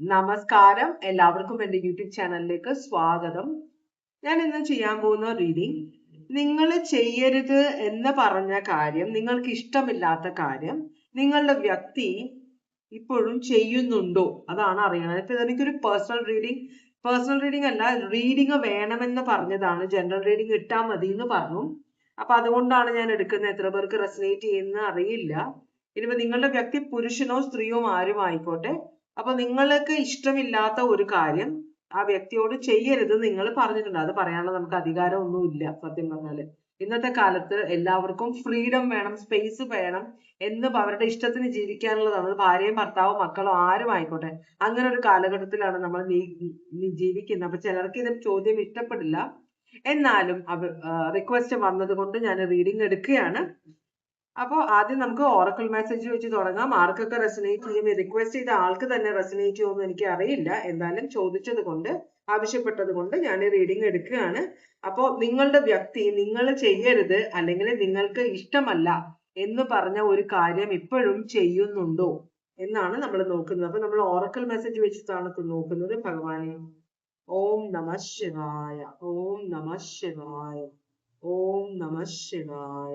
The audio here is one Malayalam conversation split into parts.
നമസ്കാരം. എല്ലാവർക്കും എന്റെ യൂട്യൂബ് ചാനലിലേക്ക് സ്വാഗതം. ഞാൻ ഇന്ന് ചെയ്യാൻ പോകുന്ന റീഡിംഗ് നിങ്ങൾ ചെയ്യരുത് എന്ന് പറഞ്ഞ കാര്യം നിങ്ങൾക്ക് ഇഷ്ടമില്ലാത്ത കാര്യം നിങ്ങളുടെ വ്യക്തി ഇപ്പോഴും ചെയ്യുന്നുണ്ടോ? അതാണ് അറിയണത്. ഇപ്പൊ എനിക്കൊരു പേഴ്സണൽ റീഡിംഗ് പേഴ്സണൽ റീഡിംഗ് അല്ല റീഡിംഗ് വേണമെന്ന് പറഞ്ഞതാണ്. ജനറൽ റീഡിംഗ് ഇട്ടാൽ മതി എന്ന് പറഞ്ഞു. അപ്പൊ അതുകൊണ്ടാണ് ഞാൻ എടുക്കുന്നത്. എത്ര പേർക്ക് റെസനേറ്റ് ചെയ്യുന്ന അറിയില്ല. ഇനിയിപ്പോ നിങ്ങളുടെ വ്യക്തി പുരുഷനോ സ്ത്രീയോ ആരും ആയിക്കോട്ടെ അപ്പൊ നിങ്ങൾക്ക് ഇഷ്ടമില്ലാത്ത ഒരു കാര്യം ആ വ്യക്തിയോട് ചെയ്യരുത് നിങ്ങൾ പറഞ്ഞിട്ടുണ്ട്. അത് പറയാനുള്ള നമുക്ക് അധികാരമൊന്നുമില്ല സത്യം പറഞ്ഞാൽ. ഇന്നത്തെ കാലത്ത് എല്ലാവർക്കും ഫ്രീഡം വേണം സ്പേസ് വേണം എന്ന് അവരുടെ ഇഷ്ടത്തിന് ജീവിക്കാനുള്ളതാണ്. ഭാര്യയും ഭർത്താവും മക്കളോ ആരും ആയിക്കോട്ടെ. അങ്ങനെ ഒരു കാലഘട്ടത്തിലാണ് നമ്മൾ ജീവിക്കുന്നത്. അപ്പൊ ചിലർക്ക് ഇത് ചോദ്യം ഇഷ്ടപ്പെടില്ല. എന്നാലും റിക്വസ്റ്റ് വന്നത് കൊണ്ട് ഞാൻ റീഡിംഗ് എടുക്കുകയാണ്. അപ്പോൾ ആദ്യം നമുക്ക് ഓറക്കിൾ മെസ്സേജ് വെച്ച് തുടങ്ങാം. ആർക്കൊക്കെ റെസനേറ്റ് ചെയ്യും? റിക്വസ്റ്റ് ചെയ്ത ആൾക്ക് തന്നെ റെസനേറ്റ് ചെയ്യുമെന്ന് എനിക്ക് അറിയില്ല. എന്തായാലും ചോദിച്ചത് കൊണ്ട് ആവശ്യപ്പെട്ടത് കൊണ്ട് ഞാൻ റീഡിംഗ് എടുക്കുകയാണ്. അപ്പോൾ നിങ്ങളുടെ വ്യക്തി നിങ്ങൾ ചെയ്യരുത് അല്ലെങ്കിൽ നിങ്ങൾക്ക് ഇഷ്ടമല്ല എന്ന് പറഞ്ഞ ഒരു കാര്യം ഇപ്പോഴും ചെയ്യുന്നുണ്ടോ എന്നാണ് നമ്മൾ നോക്കുന്നത്. അപ്പൊ നമ്മൾ ഓറക്കൽ മെസ്സേജ് വെച്ചിട്ടാണ് നോക്കുന്നത്. ഭഗവാനെ ഓം നമ ശിവായ. ഓം നമ ശിവായ. ഓം നമ ശിവായ.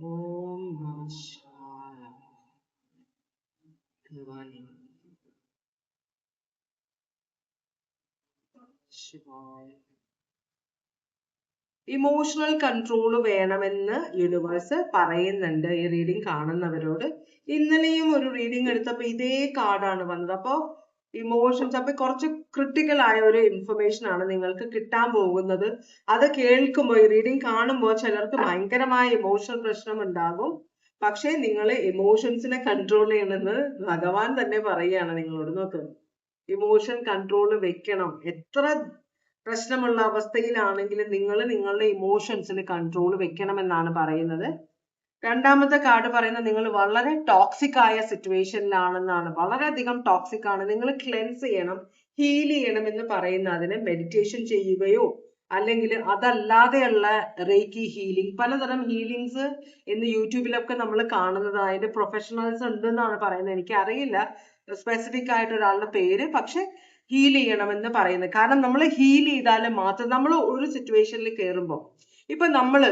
Om emotional control വേണമെന്ന് യൂണിവേഴ്സ് പറയുന്നുണ്ട് ഈ റീഡിംഗ് കാണുന്നവരോട്. ഇന്നലെയും ഒരു റീഡിംഗ് എടുത്തപ്പോൾ ഇതേ കാർഡാണ് വന്നത്. അപ്പോൾ ഇമോഷൻസ് അപ്പൊ കുറച്ച് ക്രിട്ടിക്കൽ ആയ ഒരു ഇൻഫർമേഷൻ ആണ് നിങ്ങൾക്ക് കിട്ടാൻ പോകുന്നത്. അത് കേൾക്കുമ്പോൾ ഈ റീഡിംഗ് കാണുമ്പോൾ ചിലർക്ക് ഭയങ്കരമായ ഇമോഷണൽ പ്രശ്നം ഉണ്ടാകും. പക്ഷേ നിങ്ങൾ ഇമോഷൻസിനെ കൺട്രോൾ ചെയ്യണമെന്ന് ഭഗവാൻ തന്നെ പറയുകയാണ് നിങ്ങളോട്. നോക്ക് ഇമോഷൻ കൺട്രോൾ വെക്കണം. എത്ര പ്രശ്നമുള്ള അവസ്ഥയിലാണെങ്കിലും നിങ്ങൾ നിങ്ങളുടെ ഇമോഷൻസിന് കൺട്രോൾ വെക്കണമെന്നാണ് പറയുന്നത്. രണ്ടാമത്തെ കാർഡ് പറയുന്നത് നിങ്ങൾ വളരെ ടോക്സിക് ആയ സിറ്റുവേഷനിലാണെന്നാണ് വളരെയധികം ടോക്സിക് ആണ്. നിങ്ങൾ ക്ലെൻസ് ചെയ്യണം ഹീൽ ചെയ്യണം എന്ന് പറയുന്ന അതിന് മെഡിറ്റേഷൻ ചെയ്യുകയോ അല്ലെങ്കിൽ അതല്ലാതെയുള്ള റേക്കി ഹീലിംഗ് പലതരം ഹീലിങ്സ് ഇന്ന് യൂട്യൂബിലൊക്കെ നമ്മൾ കാണുന്നത്. അതിന്റെ പ്രൊഫഷണൽസ് ഉണ്ടെന്നാണ് പറയുന്നത്. എനിക്ക് അറിയില്ല സ്പെസിഫിക് ആയിട്ട് ഒരാളുടെ പേര് പക്ഷെ ഹീൽ ചെയ്യണമെന്ന് പറയുന്നത്. കാരണം നമ്മൾ ഹീൽ ചെയ്താൽ മാത്രം നമ്മൾ ഒരു സിറ്റുവേഷനിൽ കയറുമ്പോൾ. ഇപ്പൊ നമ്മൾ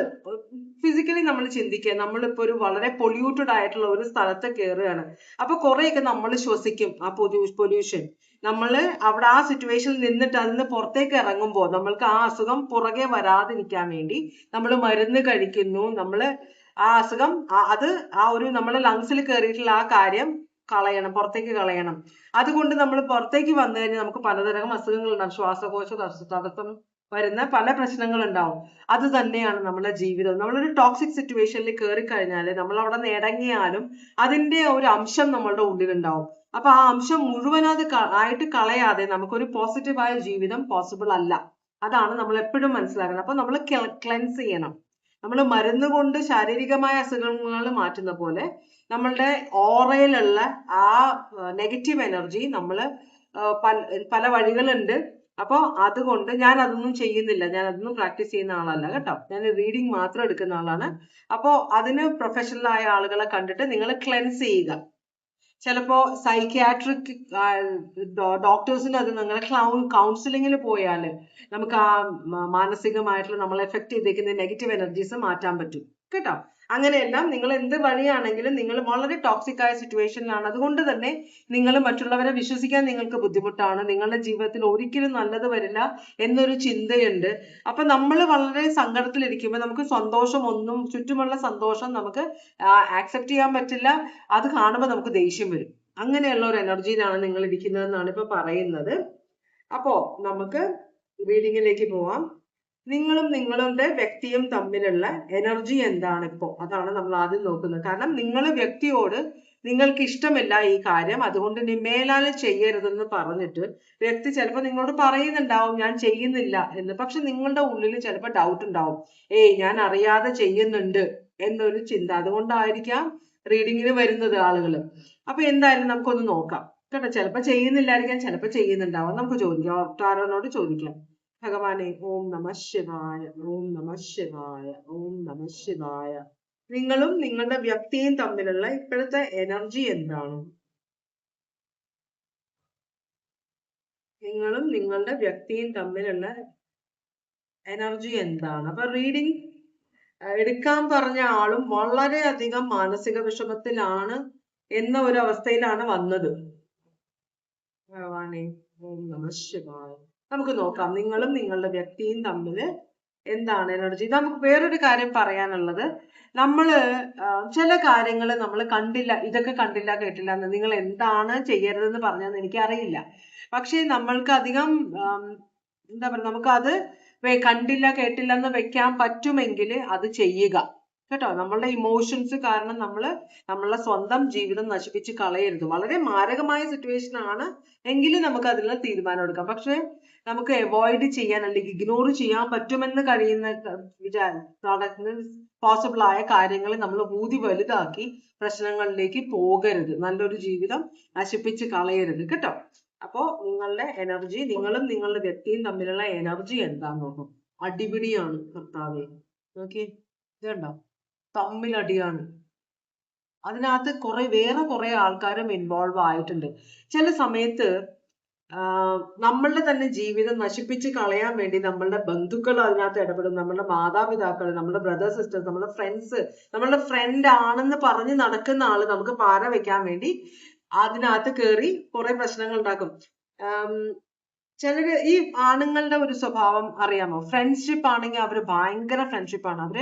ഫിസിക്കലി നമ്മൾ ചിന്തിക്കുക. നമ്മളിപ്പോ ഒരു വളരെ പൊല്യൂട്ടഡ് ആയിട്ടുള്ള ഒരു സ്ഥലത്ത് കയറുകയാണ് അപ്പൊ കുറെയൊക്കെ നമ്മൾ ശ്വസിക്കും ആ പൊല്യൂ പൊല്യൂഷൻ നമ്മൾ അവിടെ ആ സിറ്റുവേഷനിൽ നിന്നിട്ട് അതിന് പുറത്തേക്ക് ഇറങ്ങുമ്പോൾ നമ്മൾക്ക് ആ അസുഖം പുറകെ വരാതിരിക്കാൻ വേണ്ടി നമ്മൾ മരുന്ന് കഴിക്കുന്നു. നമ്മൾ ആ അസുഖം അത് ആ ഒരു നമ്മുടെ ലങ്സിൽ കയറിയിട്ടുള്ള ആ കാര്യം കളയണം പുറത്തേക്ക് കളയണം. അതുകൊണ്ട് നമ്മൾ പുറത്തേക്ക് വന്നു കഴിഞ്ഞാൽ നമുക്ക് പലതരം അസുഖങ്ങൾ ഉണ്ടാകും ശ്വാസകോശ തടസ്സം വരുന്ന പല പ്രശ്നങ്ങളുണ്ടാവും. അത് തന്നെയാണ് നമ്മുടെ ജീവിതം. നമ്മളൊരു ടോക്സിക് സിറ്റുവേഷനിൽ കയറി കഴിഞ്ഞാൽ നമ്മൾ അവിടെ നിന്ന് ഇറങ്ങിയാലും അതിന്റെ ഒരു അംശം നമ്മളുടെ ഉള്ളിലുണ്ടാവും. അപ്പൊ ആ അംശം മുഴുവൻ അത് ആയിട്ട് കളയാതെ നമുക്കൊരു പോസിറ്റീവായ ജീവിതം പോസിബിൾ അല്ല. അതാണ് നമ്മൾ എപ്പോഴും മനസ്സിലാക്കുന്നത്. അപ്പൊ നമ്മൾ ക്ലെൻസ് ചെയ്യണം. നമ്മൾ മരുന്ന് കൊണ്ട് ശാരീരികമായ അസുഖങ്ങൾ മാറ്റുന്ന പോലെ നമ്മളുടെ ഓറയിലുള്ള ആ നെഗറ്റീവ് എനർജി നമ്മൾ പല വഴികളുണ്ട്. അപ്പോൾ അതുകൊണ്ട് ഞാൻ അതൊന്നും ചെയ്യുന്നില്ല. ഞാൻ അതൊന്നും പ്രാക്ടീസ് ചെയ്യുന്ന ആളല്ല കേട്ടോ. ഞാൻ റീഡിങ് മാത്രം എടുക്കുന്ന ആളാണ്. അപ്പോൾ അതിന് പ്രൊഫഷണൽ ആയ ആളുകളെ കണ്ടിട്ട് നിങ്ങൾ ക്ലെൻസ് ചെയ്യുക. ചിലപ്പോ സൈക്യാട്രിക് ഡോക്ടേഴ്സിന് അത് നിങ്ങൾ കൗൺസിലിങ്ങിൽ പോയാൽ നമുക്ക് ആ മാനസികമായിട്ടുള്ള നമ്മളെ എഫക്ട് ചെയ്തേക്കുന്ന നെഗറ്റീവ് എനർജീസ് മാറ്റാൻ പറ്റും. കേട്ടോ? അങ്ങനെയെല്ലാം നിങ്ങൾ എന്ത് വഴിയാണെങ്കിലും നിങ്ങൾ വളരെ ടോക്സിക് ആയ സിറ്റുവേഷനിലാണ് അതുകൊണ്ട് തന്നെ നിങ്ങൾ മറ്റുള്ളവരെ വിശ്വസിക്കാൻ നിങ്ങൾക്ക് ബുദ്ധിമുട്ടാണ്. നിങ്ങളുടെ ജീവിതത്തിൽ ഒരിക്കലും നല്ലത് വരില്ല എന്നൊരു ചിന്തയുണ്ട്. അപ്പൊ നമ്മൾ വളരെ സങ്കടത്തിലിരിക്കുമ്പോൾ നമുക്ക് സന്തോഷം ഒന്നും ചുറ്റുമുള്ള സന്തോഷം നമുക്ക് ആക്സെപ്റ്റ് ചെയ്യാൻ പറ്റില്ല. അത് കാണുമ്പോൾ നമുക്ക് ദേഷ്യം വരും. അങ്ങനെയുള്ള ഒരു എനർജിയിലാണ് നിങ്ങൾ ഇരിക്കുന്നതെന്നാണ് ഇപ്പൊ പറയുന്നത്. അപ്പോ നമുക്ക് റീഡിങ്ങിലേക്ക് പോവാം. നിങ്ങളും നിങ്ങളുടെ വ്യക്തിയും തമ്മിലുള്ള എനർജി എന്താണ് ഇപ്പോൾ അതാണ് നമ്മൾ ആദ്യം നോക്കുന്നത്. കാരണം നിങ്ങൾ വ്യക്തിയോട് നിങ്ങൾക്ക് ഇഷ്ടമില്ല ഈ കാര്യം അതുകൊണ്ട് ഇനി മേലാൽ ചെയ്യരുതെന്ന് പറഞ്ഞിട്ട് വ്യക്തി ചിലപ്പോൾ നിങ്ങളോട് പറയുന്നുണ്ടാവും ഞാൻ ചെയ്യുന്നില്ല എന്ന്. പക്ഷെ നിങ്ങളുടെ ഉള്ളിൽ ചിലപ്പോൾ ഡൗട്ട് ഉണ്ടാവും. ഏയ് ഞാൻ അറിയാതെ ചെയ്യുന്നുണ്ട് എന്നൊരു ചിന്ത. അതുകൊണ്ടായിരിക്കാം റീഡിങ്ങിന് വരുന്നത് ആളുകൾ. അപ്പൊ എന്തായാലും നമുക്കൊന്ന് നോക്കാം. കേട്ടോ ചിലപ്പോൾ ചെയ്യുന്നില്ലായിരിക്കാം ചിലപ്പോൾ ചെയ്യുന്നുണ്ടാവും. നമുക്ക് ചോദിക്കാം. ഒട്ടാരോനോട് ചോദിക്കാം. ഭഗവാനെ ഓം നമ ശിവായ ഓം നമ ശിവായ ഓം നമ ശിവായ. നിങ്ങളും നിങ്ങളുടെ വ്യക്തിയും തമ്മിലുള്ള ഇപ്പോഴത്തെ എനർജി എന്താണ്? നിങ്ങളും നിങ്ങളുടെ വ്യക്തിയും തമ്മിലുള്ള എനർജി എന്താണ്? അപ്പൊ റീഡിങ് എടുക്കാൻ പറഞ്ഞ ആളും വളരെയധികം മാനസിക വിഷമത്തിലാണ് എന്ന ഒരു അവസ്ഥയിലാണ് വന്നത്. ഭഗവാനെ ഓം നമ ശിവായ. നമുക്ക് നോക്കാം. നിങ്ങളും നിങ്ങളുടെ വ്യക്തിയും തമ്മിൽ എന്താണ് എനർജി നമുക്ക് വേറൊരു കാര്യം പറയാനുള്ളത്. നമ്മൾ ചില കാര്യങ്ങൾ നമ്മൾ കണ്ടില്ല ഇതൊക്കെ കണ്ടില്ല കേട്ടില്ല എന്ന് നിങ്ങൾ എന്താണ് ചെയ്യരുതെന്ന് പറഞ്ഞതെന്ന് എനിക്കറിയില്ല പക്ഷേ നമ്മൾക്ക് അധികം എന്താ പറയുക നമുക്കത് കണ്ടില്ല കേട്ടില്ല എന്ന് വെക്കാൻ പറ്റുമെങ്കിൽ അത് ചെയ്യുക. കേട്ടോ? നമ്മളുടെ ഇമോഷൻസ് കാരണം നമ്മൾ നമ്മളുടെ സ്വന്തം ജീവിതം നശിപ്പിച്ച് കളയരുത്. വളരെ മാരകമായ സിറ്റുവേഷൻ ആണ് എങ്കിലും നമുക്ക് അതിനുള്ള തീരുമാനം എടുക്കാം. പക്ഷെ നമുക്ക് അവോയ്ഡ് ചെയ്യാൻ അല്ലെങ്കിൽ ഇഗ്നോർ ചെയ്യാൻ പറ്റുമെന്ന് കഴിയുന്ന പോസിബിൾ ആയ കാര്യങ്ങൾ നമ്മൾ ഊതി വലുതാക്കി പ്രശ്നങ്ങളിലേക്ക് പോകരുത്. നല്ലൊരു ജീവിതം നശിപ്പിച്ച് കളയരുത് കേട്ടോ? അപ്പോ നിങ്ങളുടെ എനർജി നിങ്ങളും നിങ്ങളുടെ വ്യക്തിയും തമ്മിലുള്ള എനർജി എന്താന്ന് നോക്കും. അടിപിടിയാണ് കർത്താവെ. ഓക്കെ ഇതുണ്ടോ? തമ്മിലടിയാണ്. അതിനകത്ത് കുറെ വേറെ കുറെ ആൾക്കാരും ഇൻവോൾവ് ആയിട്ടുണ്ട്. ചില സമയത്ത് നമ്മളുടെ തന്നെ ജീവിതം നശിപ്പിച്ച് കളയാൻ വേണ്ടി നമ്മളുടെ ബന്ധുക്കൾ അതിനകത്ത് ഇടപെടും. നമ്മളുടെ മാതാപിതാക്കൾ നമ്മുടെ ബ്രദർ സിസ്റ്റേഴ്സ് നമ്മുടെ ഫ്രണ്ട്സ് നമ്മളുടെ ഫ്രണ്ട് ആണെന്ന് പറഞ്ഞ് നടക്കുന്ന ആൾ നമുക്ക് പാര വെക്കാൻ വേണ്ടി അതിനകത്ത് കയറി കുറെ പ്രശ്നങ്ങൾ ഉണ്ടാക്കും. ചിലര് ഈ ആണുങ്ങളുടെ ഒരു സ്വഭാവം അറിയാമോ? ഫ്രണ്ട്ഷിപ്പ് ആണെങ്കിൽ അവർ ഭയങ്കര ഫ്രണ്ട്ഷിപ്പ് ആണ്. അവർ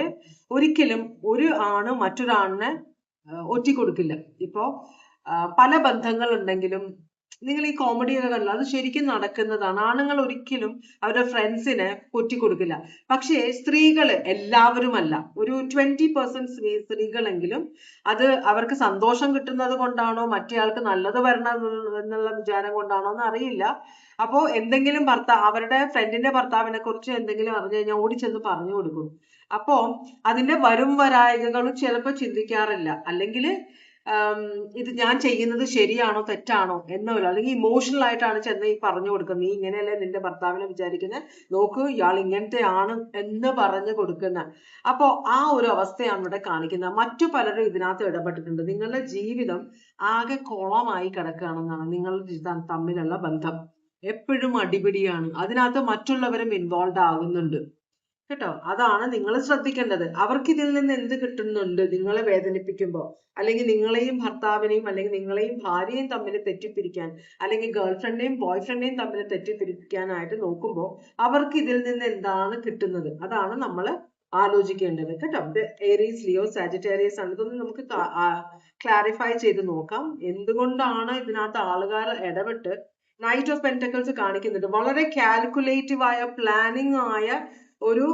ഒരിക്കലും ഒരു ആണ് മറ്റൊരാണിനെ ഒറ്റിക്കൊടുക്കില്ല. ഇപ്പോ ആ, പല ബന്ധങ്ങൾ ഉണ്ടെങ്കിലും നിങ്ങൾ ഈ കോമഡി ഒക്കെ കണ്ടു? അത് ശരിക്കും നടക്കുന്നതാണ്. ആണുങ്ങൾ ഒരിക്കലും അവരുടെ ഫ്രണ്ട്സിനെ കൊടുക്കില്ല പക്ഷേ സ്ത്രീകൾ എല്ലാവരുമല്ല. ഒരു ട്വന്റി പെർസെന്റ് സ്ത്രീ സ്ത്രീകളെങ്കിലും അത് അവർക്ക് സന്തോഷം കിട്ടുന്നത് കൊണ്ടാണോ മറ്റേയാൾക്ക് നല്ലത് വരണം എന്നുള്ള വിചാരം കൊണ്ടാണോ എന്ന് അറിയില്ല. അപ്പോ എന്തെങ്കിലും ഭർത്താവ് അവരുടെ ഫ്രണ്ടിന്റെ ഭർത്താവിനെ കുറിച്ച് എന്തെങ്കിലും അറിഞ്ഞു കഴിഞ്ഞാൽ ഓടിച്ചെന്ന് പറഞ്ഞു കൊടുക്കും. അപ്പോ അതിന്റെ വരും വരായകകളും ചിലപ്പോൾ ചിന്തിക്കാറില്ല. അല്ലെങ്കിൽ ഇത് ഞാൻ ചെയ്യുന്നത് ശരിയാണോ തെറ്റാണോ എന്നോ അല്ലെങ്കിൽ ഇമോഷണൽ ആയിട്ടാണ് ചെന്ന് ഈ പറഞ്ഞു കൊടുക്കുന്നത്. നീ ഇങ്ങനെയല്ലേ നിന്റെ ഭർത്താവിനെ വിചാരിക്കുന്നത് നോക്ക് ഇയാൾ ഇങ്ങനത്തെ ആണ് എന്ന് പറഞ്ഞു കൊടുക്കുന്ന. അപ്പോ ആ ഒരു അവസ്ഥയാണ് ഇവിടെ കാണിക്കുന്നത്. മറ്റു പലരും ഇതിനകത്ത് ഇടപെട്ടിട്ടുണ്ട്. നിങ്ങളുടെ ജീവിതം ആകെ കുളമായി കിടക്കുകയാണെന്നാണ് നിങ്ങളുടെ തമ്മിലുള്ള ബന്ധം. എപ്പോഴും അടിപിടിയാണ്. അതിനകത്ത് മറ്റുള്ളവരും ഇൻവോൾവ് ആകുന്നുണ്ട്. കേട്ടോ? അതാണ് നിങ്ങൾ ശ്രദ്ധിക്കേണ്ടത്. അവർക്ക് ഇതിൽ നിന്ന് എന്ത് കിട്ടുന്നുണ്ട്? നിങ്ങളെ വേദനിപ്പിക്കുമ്പോൾ അല്ലെങ്കിൽ നിങ്ങളെയും ഭർത്താവിനെയും അല്ലെങ്കിൽ നിങ്ങളെയും ഭാര്യയും തമ്മിൽ തെറ്റിപ്പിരിക്കാൻ അല്ലെങ്കിൽ ഗേൾഫ്രണ്ടിനെയും ബോയ്ഫ്രണ്ടിനെയും തമ്മിൽ തെറ്റിപ്പിരിക്കാനായിട്ട് നോക്കുമ്പോൾ അവർക്ക് ഇതിൽ നിന്ന് എന്താണ് കിട്ടുന്നത്? അതാണ് നമ്മൾ ആലോചിക്കേണ്ടത്. കേട്ടോ? ഇത് ഏരീസ് ലിയോ സാജിറ്റേറിയസ് ആണ്. ഇതൊന്നും നമുക്ക് ക്ലാരിഫൈ ചെയ്ത് നോക്കാം. എന്തുകൊണ്ടാണ് ഇതിനകത്ത് ആളുകാർ ഇടപെട്ട് നൈറ്റ് ഓഫ് പെന്റക്കിൾസ് കാണിക്കുന്നുണ്ട് വളരെ കാൽക്കുലേറ്റീവ് ആയ പ്ലാനിങ് ആയ ഒരു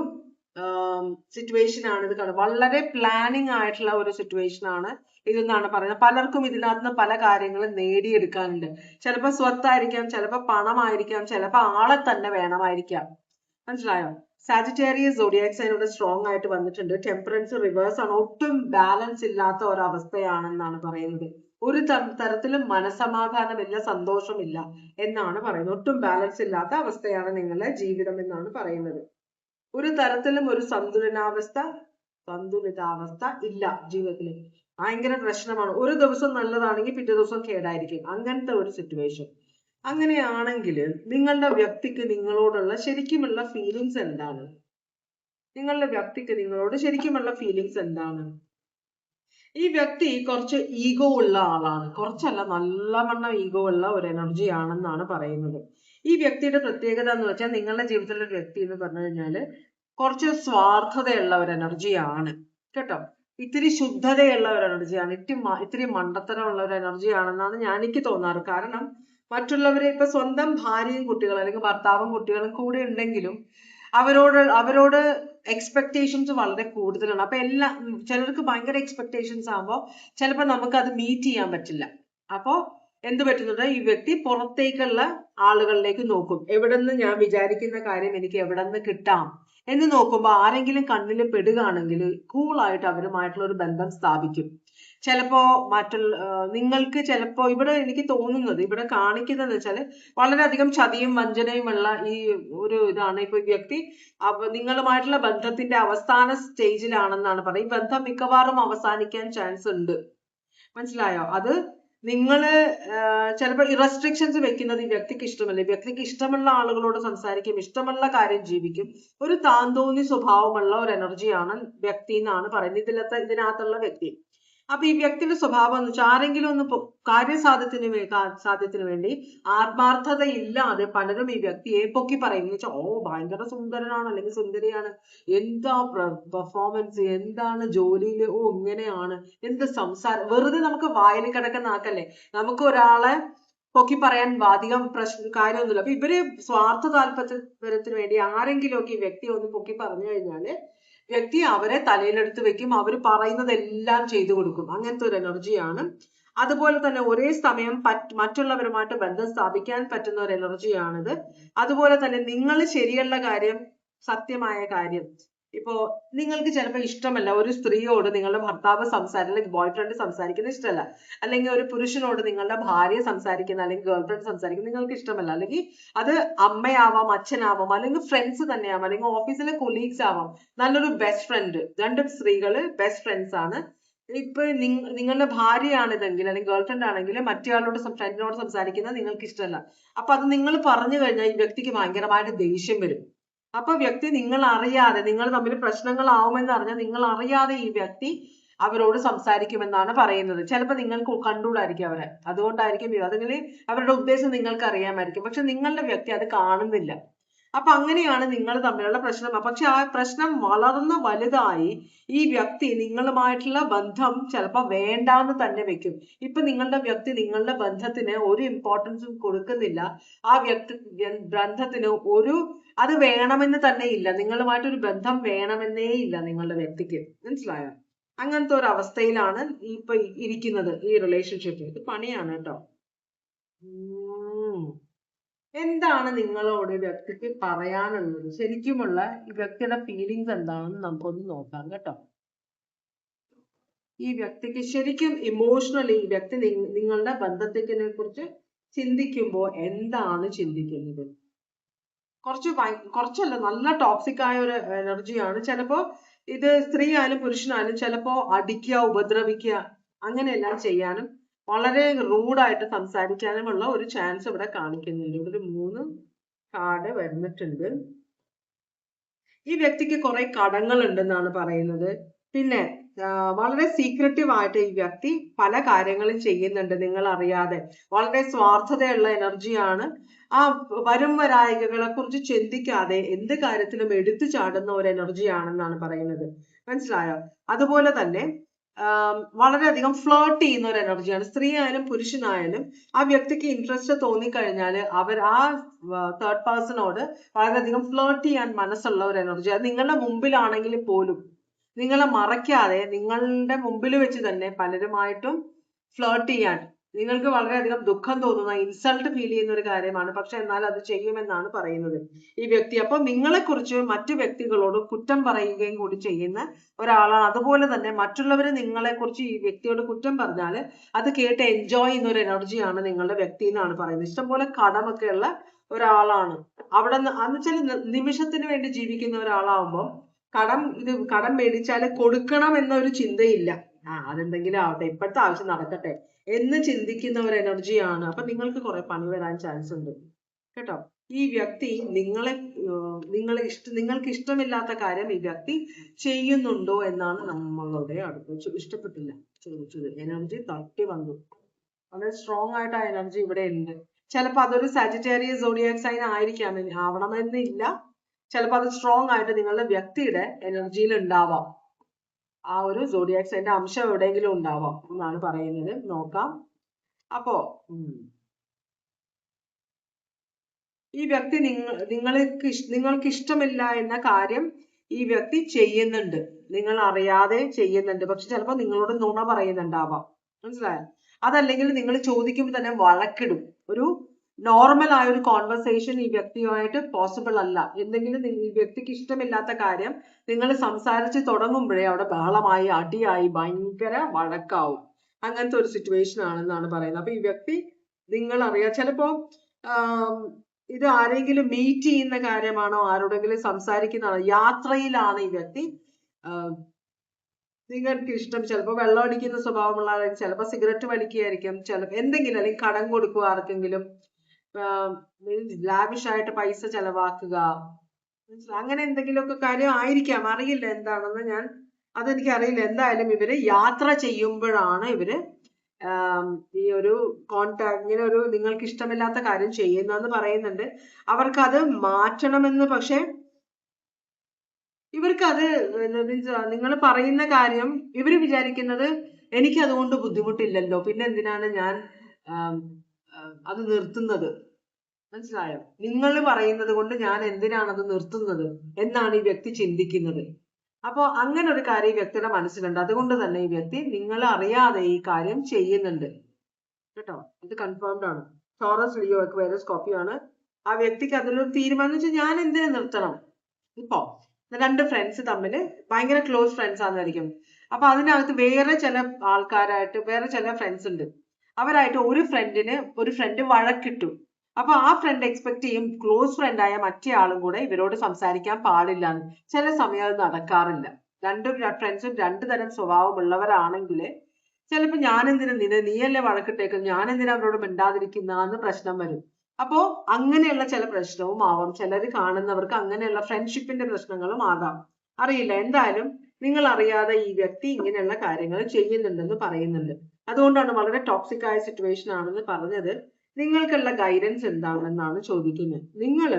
സിറ്റുവേഷൻ ആണ് ഇത് കാണുന്നത് വളരെ പ്ലാനിങ് ആയിട്ടുള്ള ഒരു സിറ്റുവേഷൻ ആണ് ഇതെന്നാണ് പറയുന്നത്. പലർക്കും ഇതിനകത്ത് നിന്ന് പല കാര്യങ്ങളും നേടിയെടുക്കാനുണ്ട്. ചിലപ്പോൾ സ്വത്തായിരിക്കാം ചിലപ്പോൾ പണമായിരിക്കാം ചിലപ്പോൾ ആളെ തന്നെ വേണമായിരിക്കാം. മനസ്സിലായോ? സാജിറ്റേറിയസ് ഒഡിയാക്സ് അതിനോട് സ്ട്രോങ് ആയിട്ട് വന്നിട്ടുണ്ട്. ടെമ്പറൻസ് റിവേഴ്സ് ആണ്. ഒട്ടും ബാലൻസ് ഇല്ലാത്ത ഒരവസ്ഥയാണെന്നാണ് പറയുന്നത്. ഒരു തരത്തിലും മനസമാധാനമില്ല സന്തോഷമില്ല എന്നാണ് പറയുന്നത്. ഒട്ടും ബാലൻസ് ഇല്ലാത്ത അവസ്ഥയാണ് നിങ്ങളുടെ ജീവിതം എന്നാണ് പറയുന്നത്. ഒരു തരത്തിലും ഒരു സന്തുലനാവസ്ഥ സന്തുലിതാവസ്ഥ ഇല്ല ജീവിതത്തിൽ. ഭയങ്കര പ്രശ്നമാണ്. ഒരു ദിവസം നല്ലതാണെങ്കിൽ പിറ്റേ ദിവസം കേടായിരിക്കും. അങ്ങനത്തെ ഒരു സിറ്റുവേഷൻ അങ്ങനെയാണെങ്കിൽ നിങ്ങളുടെ വ്യക്തിക്ക് നിങ്ങളോടുള്ള ശരിക്കുമുള്ള ഫീലിങ്സ് എന്താണ്? നിങ്ങളുടെ വ്യക്തിക്ക് നിങ്ങളോട് ശരിക്കുമുള്ള ഫീലിങ്സ് എന്താണ്? ഈ വ്യക്തി കുറച്ച് ഈഗോ ഉള്ള ആളാണ്. കുറച്ചല്ല നല്ലവണ്ണം ഈഗോ ഉള്ള ഒരു എനർജി ആണെന്നാണ് പറയുന്നത്. ഈ വ്യക്തിയുടെ പ്രത്യേകത എന്ന് വെച്ചാൽ നിങ്ങളുടെ ജീവിതത്തിലെ വ്യക്തി എന്ന് പറഞ്ഞു കഴിഞ്ഞാൽ കുറച്ച് സ്വാർത്ഥതയുള്ള ഒരു എനർജിയാണ് കേട്ടോ? ഇത്തിരി ശുദ്ധതയുള്ള ഒരു എനർജിയാണ് ഇത്തിരി ഇത്തിരി മണ്ടത്തരമുള്ള ഒരു എനർജിയാണെന്നാണ് ഞാൻ എനിക്ക് തോന്നാറ്. കാരണം മറ്റുള്ളവരെ ഇപ്പൊ സ്വന്തം ഭാര്യയും കുട്ടികളും അല്ലെങ്കിൽ ഭർത്താവും കുട്ടികളും കൂടെ ഉണ്ടെങ്കിലും അവരോട് അവരോട് എക്സ്പെക്ടേഷൻസ് വളരെ കൂടുതലാണ്. അപ്പൊ എല്ലാ ചിലർക്ക് ഭയങ്കര എക്സ്പെക്ടേഷൻസ് ആകുമ്പോൾ ചിലപ്പോൾ നമുക്ക് അത് മീറ്റ് ചെയ്യാൻ പറ്റില്ല. അപ്പോ എന്ത് പറ്റുന്നുണ്ട്? ഈ വ്യക്തി പുറത്തേക്കുള്ള ആളുകളിലേക്ക് നോക്കും. എവിടെ നിന്ന് ഞാൻ വിചാരിക്കുന്ന കാര്യം എനിക്ക് എവിടെ നിന്ന് കിട്ടാം എന്ന് നോക്കുമ്പോൾ ആരെങ്കിലും കണ്ണിൽ പെടുകയാണെങ്കിൽ കൂളായിട്ട് അവരുമായിട്ടുള്ള ഒരു ബന്ധം സ്ഥാപിക്കും. ചിലപ്പോ മറ്റുള്ള നിങ്ങൾക്ക് ചിലപ്പോ ഇവിടെ എനിക്ക് തോന്നുന്നത് ഇവിടെ കാണിക്കുന്നതെന്ന് വെച്ചാൽ വളരെയധികം ചതിയും വഞ്ചനയും ഉള്ള ഈ ഒരു ഇതാണ് ഇപ്പൊ വ്യക്തി. നിങ്ങളുമായിട്ടുള്ള ബന്ധത്തിന്റെ അവസാന സ്റ്റേജിലാണെന്നാണ് പറയുന്നത്. ഈ ബന്ധം മിക്കവാറും അവസാനിക്കാൻ ചാൻസ് ഉണ്ട്. മനസ്സിലായോ? അത് നിങ്ങൾ ചിലപ്പോൾ റെസ്ട്രിക്ഷൻസ് വെക്കുന്നത് ഈ വ്യക്തിക്ക് ഇഷ്ടമല്ല? വ്യക്തിക്ക് ഇഷ്ടമുള്ള ആളുകളോട് സംസാരിക്കും ഇഷ്ടമുള്ള കാര്യം ജീവിക്കും. ഒരു താന്തോന്നി സ്വഭാവമുള്ള ഒരു എനർജിയാണ് വ്യക്തി എന്നാണ് പറയുന്നത്. ഇതിലത്തെ ഇതിനകത്തുള്ള വ്യക്തി. അപ്പൊ ഈ വ്യക്തിയുടെ സ്വഭാവം എന്ന് വെച്ചാൽ ആരെങ്കിലും ഒന്ന് കാര്യസാധ്യത്തിന് സാധ്യത്തിന് വേണ്ടി ആത്മാർത്ഥതയില്ലാതെ പലരും ഈ വ്യക്തിയെ പൊക്കി പറയും. എന്ന് വെച്ചാൽ ഓ ഭയങ്കര സുന്ദരനാണ് അല്ലെങ്കിൽ സുന്ദരിയാണ്. എന്താ പെർഫോമൻസ് എന്താണ് ജോലിയിൽ ഓ ഇങ്ങനെയാണ്. എന്ത് സംസാരം വെറുതെ നമുക്ക് വായിൽ കിടക്കുന്ന ആക്കല്ലേ? നമുക്ക് ഒരാളെ പൊക്കി പറയാൻ അധികം പ്രശ്ന കാര്യമൊന്നുമില്ല. അപ്പൊ ഇവർ സ്വാർത്ഥ താല്പര്യത്തിന് വേണ്ടി ആരെങ്കിലും ഒക്കെ ഈ വ്യക്തി ഒന്ന് പൊക്കി പറഞ്ഞു കഴിഞ്ഞാൽ വ്യക്തി അവരെ തലയിലെടുത്ത് വെക്കും അവർ പറയുന്നതെല്ലാം ചെയ്തു കൊടുക്കും. അങ്ങനത്തെ ഒരു എനർജിയാണ് അതുപോലെ തന്നെ ഒരേ സമയം മറ്റുള്ളവരുമായിട്ട് ബന്ധം സ്ഥാപിക്കാൻ പറ്റുന്ന ഒരു എനർജിയാണിത് അതുപോലെ തന്നെ നിങ്ങൾ ശരിയുള്ള കാര്യം സത്യമായ കാര്യം ഇപ്പോ നിങ്ങൾക്ക് ചിലപ്പോൾ ഇഷ്ടമല്ല ഒരു സ്ത്രീയോട് നിങ്ങളുടെ ഭർത്താവ് സംസാരിക്കുന്ന ബോയ് ഫ്രണ്ട് സംസാരിക്കുന്ന ഇഷ്ടമല്ല. അല്ലെങ്കിൽ ഒരു പുരുഷനോട് നിങ്ങളുടെ ഭാര്യ സംസാരിക്കുന്ന അല്ലെങ്കിൽ ഗേൾ ഫ്രണ്ട് സംസാരിക്കുന്ന നിങ്ങൾക്ക് ഇഷ്ടമല്ല. അല്ലെങ്കിൽ അത് അമ്മയാവാം അച്ഛനാവാം അല്ലെങ്കിൽ ഫ്രണ്ട്സ് തന്നെയാവാം അല്ലെങ്കിൽ ഓഫീസിലെ കൊളീഗ്സ് ആവാം. നല്ലൊരു ബെസ്റ്റ് ഫ്രണ്ട് രണ്ട് സ്ത്രീകൾ ബെസ്റ്റ് ഫ്രണ്ട്സ് ആണ്. ഇപ്പൊ നിങ്ങ- നിങ്ങളുടെ ഭാര്യയാണിതെങ്കിൽ അല്ലെങ്കിൽ ഗേൾ ഫ്രണ്ട് ആണെങ്കിൽ മറ്റേയാളോട് ഫ്രണ്ടിനോട് സംസാരിക്കുന്നത് നിങ്ങൾക്ക് ഇഷ്ടമല്ല. അപ്പൊ അത് നിങ്ങൾ പറഞ്ഞു കഴിഞ്ഞാൽ ഈ വ്യക്തിക്ക് ഭയങ്കരമായിട്ട് ദേഷ്യം വരും. അപ്പൊ വ്യക്തി നിങ്ങൾ അറിയാതെ നിങ്ങൾ തമ്മിൽ പ്രശ്നങ്ങളാവുമെന്ന് അറിഞ്ഞാൽ നിങ്ങൾ അറിയാതെ ഈ വ്യക്തി അവരോട് സംസാരിക്കുമെന്നാണ് പറയുന്നത്. ചിലപ്പോൾ നിങ്ങൾക്ക് കണ്ടുകൂടായിരിക്കും അവരെ. അതുകൊണ്ടായിരിക്കും അതെങ്കിൽ അവരുടെ ഉദ്ദേശം നിങ്ങൾക്ക് അറിയാമായിരിക്കും പക്ഷെ നിങ്ങളുടെ വ്യക്തി അത് കാണുന്നില്ല. അപ്പൊ അങ്ങനെയാണ് നിങ്ങൾ തമ്മിലുള്ള പ്രശ്നം. പക്ഷെ ആ പ്രശ്നം വളർന്ന് വലുതായി ഈ വ്യക്തി നിങ്ങളുമായിട്ടുള്ള ബന്ധം ചിലപ്പോൾ വേണ്ടാന്ന് തന്നെ വെക്കും. ഇപ്പൊ നിങ്ങളുടെ വ്യക്തി നിങ്ങളുടെ ബന്ധത്തിന് ഒരു ഇമ്പോർട്ടൻസും കൊടുക്കുന്നില്ല. ആ വ്യക്തി വ്യ- ബന്ധത്തിന് ഒരു അത് വേണമെന്ന് തന്നെ ഇല്ല. നിങ്ങളുമായിട്ടൊരു ബന്ധം വേണമെന്നേ ഇല്ല നിങ്ങളുടെ വ്യക്തിക്ക്. മനസ്സിലായോ? അങ്ങനത്തെ ഒരു അവസ്ഥയിലാണ് ഇപ്പൊ ഇരിക്കുന്നത് ഈ റിലേഷൻഷിപ്പ് ഇത് പണിയാണ് കേട്ടോ. എന്താണ് നിങ്ങളോട് വ്യക്തിക്ക് പറയാനുള്ളത്? ശരിക്കുമുള്ള ഈ വ്യക്തിയുടെ ഫീലിങ്സ് എന്താണെന്ന് നമുക്കൊന്ന് നോക്കാം കേട്ടോ. ഈ വ്യക്തിക്ക് ശരിക്കും ഇമോഷണലി ഈ വ്യക്തി നിങ്ങളുടെ ബന്ധത്തിനെ കുറിച്ച് ചിന്തിക്കുമ്പോൾ എന്താണ് ചിന്തിക്കുന്നത്? കുറച്ച് കുറച്ചല്ല നല്ല ടോക്സിക് ആയ ഒരു എനർജിയാണ് ചിലപ്പോ ഇത് സ്ത്രീ ആയാലും പുരുഷനായാലും ചിലപ്പോ അടിക്കുക ഉപദ്രവിക്കുക അങ്ങനെയെല്ലാം ചെയ്യാനും വളരെ റൂഡായിട്ട് സംസാരിക്കാനുമുള്ള ഒരു ചാൻസ് ഇവിടെ കാണിക്കുന്നുണ്ട്. ഇവിടെ ഒരു മൂന്ന് കാർഡ് വരുന്നിട്ടുണ്ട് ഈ വ്യക്തിക്ക് കുറെ കടങ്ങൾ ഉണ്ടെന്നാണ് പറയുന്നത്. പിന്നെ വളരെ സീക്രട്ടീവ് ആയിട്ട് ഈ വ്യക്തി പല കാര്യങ്ങളും ചെയ്യുന്നുണ്ട് നിങ്ങൾ അറിയാതെ വളരെ സ്വാർത്ഥതയുള്ള എനർജിയാണ് ആ വരും വരായികകളെ കുറിച്ച് ചിന്തിക്കാതെ എന്ത് കാര്യത്തിലും എടുത്തു ചാടുന്ന ഒരു എനർജിയാണെന്നാണ് പറയുന്നത്. മനസ്സിലായോ? അതുപോലെ തന്നെ വളരെയധികം ഫ്ലേർട്ട് ചെയ്യുന്ന ഒരു എനർജിയാണ് സ്ത്രീ ആയാലും പുരുഷനായാലും ആ വ്യക്തിക്ക് ഇൻട്രസ്റ്റ് തോന്നിക്കഴിഞ്ഞാൽ അവർ ആ തേർഡ് പേഴ്സണോട് വളരെയധികം ഫ്ലേർട്ട് ചെയ്യാൻ മനസ്സുള്ള ഒരു എനർജി അത് നിങ്ങളുടെ മുമ്പിലാണെങ്കിൽ പോലും നിങ്ങളെ മറയ്ക്കാതെ നിങ്ങളുടെ മുമ്പിൽ വെച്ച് തന്നെ പലരുമായിട്ടും ഫ്ലേർട്ട് ചെയ്യാൻ നിങ്ങൾക്ക് വളരെയധികം ദുഃഖം തോന്നുന്ന ഇൻസൾട്ട് ഫീൽ ചെയ്യുന്ന ഒരു കാര്യമാണ്. പക്ഷെ എന്നാൽ അത് ചെയ്യുമെന്നാണ് പറയുന്നത്. ഈ വ്യക്തി അപ്പൊ നിങ്ങളെ കുറിച്ച് മറ്റു വ്യക്തികളോട് കുറ്റം പറയുകയും കൂടി ചെയ്യുന്ന ഒരാളാണ്. അതുപോലെ തന്നെ മറ്റുള്ളവർ നിങ്ങളെ കുറിച്ച് ഈ വ്യക്തിയോട് കുറ്റം പറഞ്ഞാൽ അത് കേട്ട് എൻജോയ് ചെയ്യുന്ന ഒരു എനർജിയാണ് നിങ്ങളുടെ വ്യക്തി എന്നാണ് പറയുന്നത്. ഇഷ്ടംപോലെ കടമൊക്കെ ഉള്ള ഒരാളാണ്. അവിടെ എന്ന് വെച്ചാൽ നിമിഷത്തിന് വേണ്ടി ജീവിക്കുന്ന ഒരാളാവുമ്പോൾ കടം ഇത് കടം മേടിച്ചാൽ കൊടുക്കണം എന്നൊരു ചിന്തയില്ല. ആ അതെന്തെങ്കിലും ആവട്ടെ. ഇപ്പോഴത്തെ ആവശ്യം നടക്കട്ടെ. എന്ന് ചിന്തിക്കുന്ന ഒരു എനർജിയാണ് അപ്പൊ നിങ്ങൾക്ക് കുറെ പണി വരാൻ ചാൻസ് ഉണ്ട്. കേട്ടോ? ഈ വ്യക്തി നിങ്ങളെ നിങ്ങളെ ഇഷ്ട നിങ്ങൾക്ക് ഇഷ്ടമില്ലാത്ത കാര്യം ഈ വ്യക്തി ചെയ്യുന്നുണ്ടോ എന്നാണ് നമ്മളുടെ അടുത്ത് ഇഷ്ടപ്പെട്ടില്ല. ചോദിച്ചത്. എനർജി തട്ടി വന്നു. വളരെ സ്ട്രോങ് ആയിട്ട് ആ എനർജി ഇവിടെ ഉണ്ട്. ചിലപ്പോൾ അതൊരു സജിറ്റേറിയസ് സോഡിയാക് സൈൻ ആയിരിക്കാം. ആവണമെന്നില്ല. ചിലപ്പോൾ അത് സ്ട്രോങ് ആയിട്ട് നിങ്ങളുടെ വ്യക്തിയുടെ എനർജിയിൽ ഉണ്ടാവാം. ആ ഒരു സോഡിയാക് സൈന്റെ അംശം എവിടെയെങ്കിലും ഉണ്ടാവാം എന്നാണ് പറയുന്നത്. നോക്കാം. അപ്പോ ഈ വ്യക്തി നിങ്ങൾ നിങ്ങൾക്ക് നിങ്ങൾക്ക് ഇഷ്ടമില്ല എന്ന കാര്യം ഈ വ്യക്തി ചെയ്യുന്നുണ്ട്. നിങ്ങൾ അറിയാതെ ചെയ്യുന്നുണ്ട്. പക്ഷെ ചിലപ്പോൾ നിങ്ങളോട് നുണ പറയുന്നുണ്ടാവാം. മനസ്സിലായോ? അതല്ലെങ്കിൽ നിങ്ങൾ ചോദിക്കുമ്പോൾ തന്നെ വഴക്കിടും. ഒരു നോർമൽ ആയ ഒരു കോൺവെർസേഷൻ ഈ വ്യക്തിയുമായിട്ട് പോസിബിൾ അല്ല. എന്തെങ്കിലും ഈ വ്യക്തിക്ക് ഇഷ്ടമില്ലാത്ത കാര്യം നിങ്ങൾ സംസാരിച്ച് തുടങ്ങുമ്പോഴേ അവിടെ ബഹളമായി അടിയായി ഭയങ്കര വഴക്കാവും. അങ്ങനത്തെ ഒരു സിറ്റുവേഷൻ ആണെന്നാണ് പറയുന്നത്. അപ്പൊ ഈ വ്യക്തി നിങ്ങൾ അറിയാം ചിലപ്പോ ഇത് ആരെങ്കിലും മീറ്റ് ചെയ്യുന്ന കാര്യമാണോ ആരോടെങ്കിലും സംസാരിക്കുന്നതാണോ യാത്രയിലാണ് ഈ വ്യക്തി നിങ്ങൾക്ക് ഇഷ്ടം. ചിലപ്പോൾ വെള്ളം അടിക്കുന്ന സ്വഭാവമുള്ള ചിലപ്പോൾ സിഗരറ്റ് വലിക്കുകയായിരിക്കും ചിലപ്പോൾ എന്തെങ്കിലും അല്ലെങ്കിൽ കടം കൊടുക്കുക ആർക്കെങ്കിലും. ലാവിഷ് ആയിട്ട് പൈസ ചെലവാക്കുക? അങ്ങനെ എന്തെങ്കിലുമൊക്കെ കാര്യം ആയിരിക്കാം. അറിയില്ല എന്താണെന്ന് ഞാൻ അതെനിക്ക് അറിയില്ല എന്തായാലും ഇവർ യാത്ര ചെയ്യുമ്പോഴാണ് ഇവർ ഈ ഒരു കോണ്ടാക്ട് ഇങ്ങനെ ഒരു നിങ്ങൾക്ക് ഇഷ്ടമില്ലാത്ത കാര്യം ചെയ്യുന്നെന്ന് പറയുന്നുണ്ട്. അവർക്ക് അത് മാറ്റണമെന്ന് പക്ഷെ ഇവർക്ക് അത് നിങ്ങൾ പറയുന്ന കാര്യം ഇവർ വിചാരിക്കുന്നത് എനിക്ക് അതുകൊണ്ട് ബുദ്ധിമുട്ടില്ലല്ലോ. പിന്നെ എന്തിനാണ് ഞാൻ അത് നിർത്തുന്നത്. മനസ്സിലായോ? നിങ്ങൾ പറയുന്നത് കൊണ്ട് ഞാൻ എന്തിനാണ് അത് നിർത്തുന്നത് എന്നാണ് ഈ വ്യക്തി ചിന്തിക്കുന്നത്. അപ്പോ അങ്ങനെ ഒരു കാര്യം ഈ വ്യക്തിയുടെ മനസ്സിലുണ്ട്. അതുകൊണ്ട് തന്നെ ഈ വ്യക്തി നിങ്ങൾ അറിയാതെ ഈ കാര്യം ചെയ്യുന്നുണ്ട്. കേട്ടോ? ഇത് കൺഫേംഡ് ആണ്. ടോറസ് ലിയോ എക്വയറസ് ആണ്. ആ വ്യക്തിക്ക് അതിലൊരു തീരുമാനം വെച്ചാൽ ഞാൻ എന്തിനു നിർത്തണം? ഇപ്പോ രണ്ട് ഫ്രണ്ട്സ് തമ്മിൽ ഭയങ്കര ക്ലോസ് ഫ്രണ്ട്സ് ആണെന്നായിരിക്കും. അപ്പൊ അതിനകത്ത് വേറെ ചില ആൾക്കാരായിട്ട് വേറെ ചില ഫ്രണ്ട്സ് ഉണ്ട്. അവരായിട്ട് ഒരു ഫ്രണ്ടിന് ഒരു ഫ്രണ്ട് വഴക്കിട്ടു. അപ്പൊ ആ ഫ്രണ്ട് എക്സ്പെക്ട് ചെയ്യും ക്ലോസ് ഫ്രണ്ടായ മറ്റേ ആളും കൂടെ ഇവരോട് സംസാരിക്കാൻ പാടില്ല എന്ന്. ചില സമയം അത് നടക്കാറില്ല. രണ്ടും ഫ്രണ്ട്സും രണ്ടു തരം സ്വഭാവമുള്ളവരാണെങ്കിൽ ചിലപ്പോൾ ഞാൻ നിന്നെ നിന നീയല്ലേ വഴക്കിട്ടേക്കും ഞാൻ എന്തിനാ അവരോട് മിണ്ടാതിരിക്കുന്ന പ്രശ്നം വരും. അപ്പോ അങ്ങനെയുള്ള ചില പ്രശ്നവും ആവാം. ചിലർ കാണുന്നവർക്ക് അങ്ങനെയുള്ള ഫ്രണ്ട്ഷിപ്പിന്റെ പ്രശ്നങ്ങളും ആകാം. അറിയില്ല. എന്തായാലും നിങ്ങൾ അറിയാതെ ഈ വ്യക്തി ഇങ്ങനെയുള്ള കാര്യങ്ങൾ ചെയ്യുന്നുണ്ടെന്ന് പറയുന്നുണ്ട്. അതുകൊണ്ടാണ് വളരെ ടോക്സിക് ആയ സിറ്റുവേഷൻ ആണെന്ന് പറഞ്ഞത്. നിങ്ങൾക്കുള്ള ഗൈഡൻസ് എന്താണെന്നാണ് ചോദിക്കുന്നത്. നിങ്ങൾ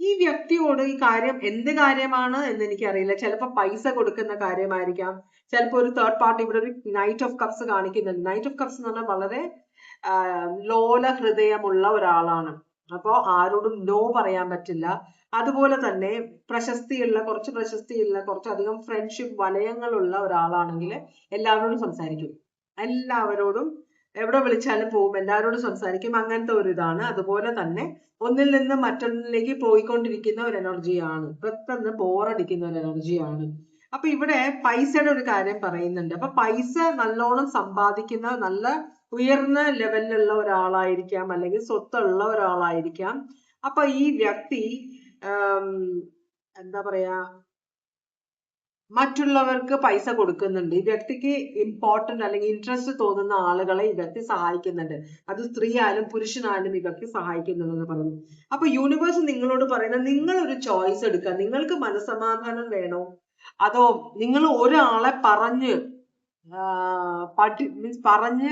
ഈ വ്യക്തിയോട് ഈ കാര്യം എന്ത് കാര്യമാണ് എന്ന് എനിക്കറിയില്ല. ചിലപ്പോൾ പൈസ കൊടുക്കുന്ന കാര്യമായിരിക്കാം. ചിലപ്പോൾ ഒരു തേർഡ് പാർട്ടി ഇവിടെ ഒരു നൈറ്റ് ഓഫ് കപ്സ് കാണിക്കുന്നുണ്ട്. നൈറ്റ് ഓഫ് കപ്സ് എന്ന് പറഞ്ഞാൽ വളരെ ലോല ഹൃദയമുള്ള ഒരാളാണ്. അപ്പോ ആരോടും നോ പറയാൻ പറ്റില്ല. അതുപോലെ തന്നെ പ്രശസ്തിയുള്ള കുറച്ച് പ്രശസ്തിയുള്ള കുറച്ചധികം ഫ്രണ്ട്ഷിപ്പ് വലയങ്ങളുള്ള ഒരാളാണെങ്കിൽ എല്ലാവരോടും സംസാരിക്കും. എല്ലാവരോടും എവിടെ വിളിച്ചാലും പോകും എല്ലാവരോടും സംസാരിക്കും. അങ്ങനത്തെ ഒരു ഇതാണ്. അതുപോലെ തന്നെ ഒന്നിൽ നിന്ന് മറ്റൊന്നിലേക്ക് പോയിക്കൊണ്ടിരിക്കുന്ന ഒരു എനർജിയാണ് പെട്ടെന്ന് ബോറടിക്കുന്ന ഒരു എനർജിയാണ് അപ്പൊ ഇവിടെ പൈസയുടെ ഒരു കാര്യം പറയുന്നുണ്ട്. അപ്പൊ പൈസ നല്ലോണം സമ്പാദിക്കുന്ന നല്ല ഉയർന്ന ലെവലിലുള്ള ഒരാളായിരിക്കാം അല്ലെങ്കിൽ സ്വത്തുള്ള ഒരാളായിരിക്കാം. അപ്പൊ ഈ വ്യക്തി എന്താ പറയാ മറ്റുള്ളവർക്ക് പൈസ കൊടുക്കുന്നുണ്ട്. ഈ വ്യക്തിക്ക് ഇമ്പോർട്ടന്റ് അല്ലെങ്കിൽ ഇൻട്രസ്റ്റ് തോന്നുന്ന ആളുകളെ ഈ വ്യക്തി സഹായിക്കുന്നുണ്ട്. അത് സ്ത്രീ ആയാലും പുരുഷനായാലും ഈ വ്യക്തി സഹായിക്കുന്നുണ്ടെന്ന് പറഞ്ഞു. അപ്പൊ യൂണിവേഴ്സ് നിങ്ങളോട് പറയുന്നത് നിങ്ങൾ ഒരു ചോയ്സ് എടുക്കുക. നിങ്ങൾക്ക് മനസമാധാനം വേണോ? അതോ നിങ്ങൾ ഒരാളെ പറഞ്ഞ് പഠി മീൻസ് പറഞ്ഞ്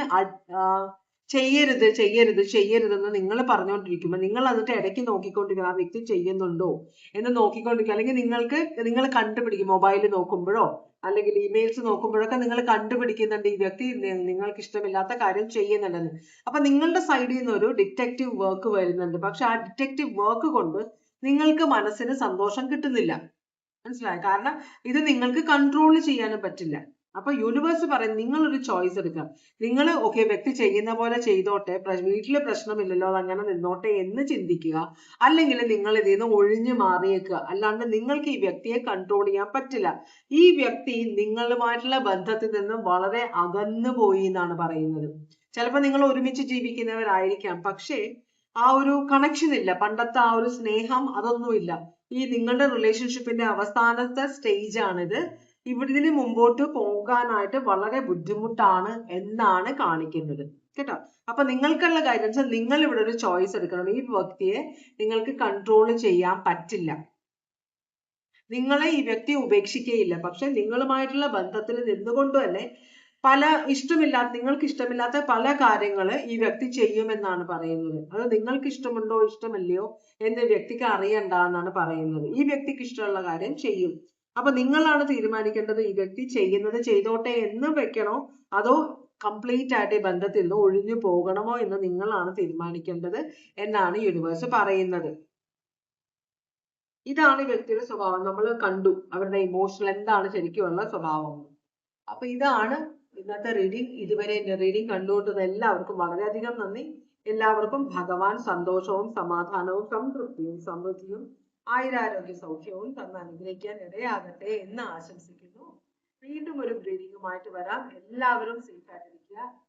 ചെയ്യരുത് ചെയ്യരുത് ചെയ്യരുതെന്ന് നിങ്ങൾ പറഞ്ഞുകൊണ്ടിരിക്കുമ്പോൾ നിങ്ങൾ എന്നിട്ട് ഇടയ്ക്ക് നോക്കിക്കൊണ്ടിരിക്കുക ആ വ്യക്തി ചെയ്യുന്നുണ്ടോ എന്ന് നോക്കിക്കൊണ്ടിരിക്കുക അല്ലെങ്കിൽ നിങ്ങൾക്ക് നിങ്ങൾ കണ്ടുപിടിക്കും മൊബൈൽ നോക്കുമ്പോഴോ അല്ലെങ്കിൽ ഇമെയിൽസ് നോക്കുമ്പോഴൊക്കെ നിങ്ങൾ കണ്ടുപിടിക്കുന്നുണ്ട് ഈ വ്യക്തി നിങ്ങൾക്ക് ഇഷ്ടമില്ലാത്ത കാര്യം ചെയ്യുന്നുണ്ടെന്ന്. അപ്പൊ നിങ്ങളുടെ സൈഡിൽ നിന്ന് ഒരു ഡിറ്റക്റ്റീവ് വർക്ക് വരുന്നുണ്ട്. പക്ഷെ ആ ഡിറ്റക്റ്റീവ് വർക്ക് കൊണ്ട് നിങ്ങൾക്ക് മനസ്സിന് സന്തോഷം കിട്ടുന്നില്ല. മനസ്സിലായോ? കാരണം ഇത് നിങ്ങൾക്ക് കൺട്രോൾ ചെയ്യാനും പറ്റില്ല. അപ്പൊ യൂണിവേഴ്സ് പറയും നിങ്ങൾ ഒരു ചോയ്സ് എടുക്കുക നിങ്ങൾ ഓക്കെ വ്യക്തി ചെയ്യുന്ന പോലെ ചെയ്തോട്ടെ വീട്ടിൽ പ്രശ്നമില്ലല്ലോ അത് അങ്ങനെ നിന്നോട്ടെ എന്ന് ചിന്തിക്കുക. അല്ലെങ്കിൽ നിങ്ങൾ ഇതിൽ നിന്ന് ഒഴിഞ്ഞു മാറിയേക്കുക അല്ലാണ്ട് നിങ്ങൾക്ക് ഈ വ്യക്തിയെ കൺട്രോൾ ചെയ്യാൻ പറ്റില്ല. ഈ വ്യക്തി നിങ്ങളുമായിട്ടുള്ള ബന്ധത്തിൽ നിന്നും വളരെ അകന്നു പോയി എന്നാണ് പറയുന്നത്. ചിലപ്പോൾ നിങ്ങൾ ഒരുമിച്ച് ജീവിക്കുന്നവരായിരിക്കാം. പക്ഷേ ആ ഒരു കണക്ഷൻ ഇല്ല. പണ്ടത്തെ ആ ഒരു സ്നേഹം അതൊന്നുമില്ല. ഈ നിങ്ങളുടെ റിലേഷൻഷിപ്പിന്റെ അവസാനത്തെ സ്റ്റേജ് ആണിത് ഇവിടെ ഇതിന് മുമ്പോട്ട് പോകാനായിട്ട് വളരെ ബുദ്ധിമുട്ടാണ് എന്നാണ് കാണിക്കുന്നത്. കേട്ടോ? അപ്പൊ നിങ്ങൾക്കുള്ള ഗൈഡൻസ് നിങ്ങൾ ഇവിടെ ഒരു ചോയ്സ് എടുക്കണം. ഈ വ്യക്തിയെ നിങ്ങൾക്ക് കൺട്രോൾ ചെയ്യാൻ പറ്റില്ല. നിങ്ങളെ ഈ വ്യക്തി ഉപേക്ഷിക്കുകയില്ല. പക്ഷെ നിങ്ങളുമായിട്ടുള്ള ബന്ധത്തിൽ നിന്നുകൊണ്ട് തന്നെ പല ഇഷ്ടമില്ലാത്ത നിങ്ങൾക്ക് ഇഷ്ടമില്ലാത്ത പല കാര്യങ്ങൾ ഈ വ്യക്തി ചെയ്യുമെന്നാണ് പറയുന്നത്. അത് നിങ്ങൾക്ക് ഇഷ്ടമുണ്ടോ ഇഷ്ടമല്ലയോ എന്ന് വ്യക്തിക്ക് അറിയണ്ട എന്നാണ് പറയുന്നത്. ഈ വ്യക്തിക്ക് ഇഷ്ടമുള്ള കാര്യം ചെയ്യും. അപ്പൊ നിങ്ങളാണ് തീരുമാനിക്കേണ്ടത് ഈ വ്യക്തി ചെയ്യുന്നത് ചെയ്തോട്ടെ എന്ന് വെക്കണോ? അതോ കംപ്ലീറ്റ് ആയിട്ട് ബന്ധത്തിൽ നിന്ന് ഒഴിഞ്ഞു പോകണമോ എന്ന് നിങ്ങളാണ് തീരുമാനിക്കേണ്ടത് എന്നാണ് യൂണിവേഴ്സ് പറയുന്നത്. ഇതാണ് വ്യക്തിയുടെ സ്വഭാവം. നമ്മൾ കണ്ടു അവരുടെ ഇമോഷണൽ എന്താണ് ശരിക്കുമുള്ള സ്വഭാവം. അപ്പൊ ഇതാണ് ഇന്നത്തെ റീഡിംഗ് ഇതുവരെ എന്റെ റീഡിംഗ് കണ്ടുകൊണ്ടത് എല്ലാവർക്കും വളരെയധികം നന്ദി. എല്ലാവർക്കും ഭഗവാൻ സന്തോഷവും സമാധാനവും സംതൃപ്തിയും സമൃദ്ധിയും ആയുരാരോഗ്യ സൗഖ്യവും തന്ന് അനുഗ്രഹിക്കാൻ ഇടയാകട്ടെ എന്ന് ആശംസിക്കുന്നു. വീണ്ടും ഒരു റീഡിംഗുമായിട്ട് വരാം. എല്ലാവരും സേഫ് ആയിട്ടിരിക്കുക.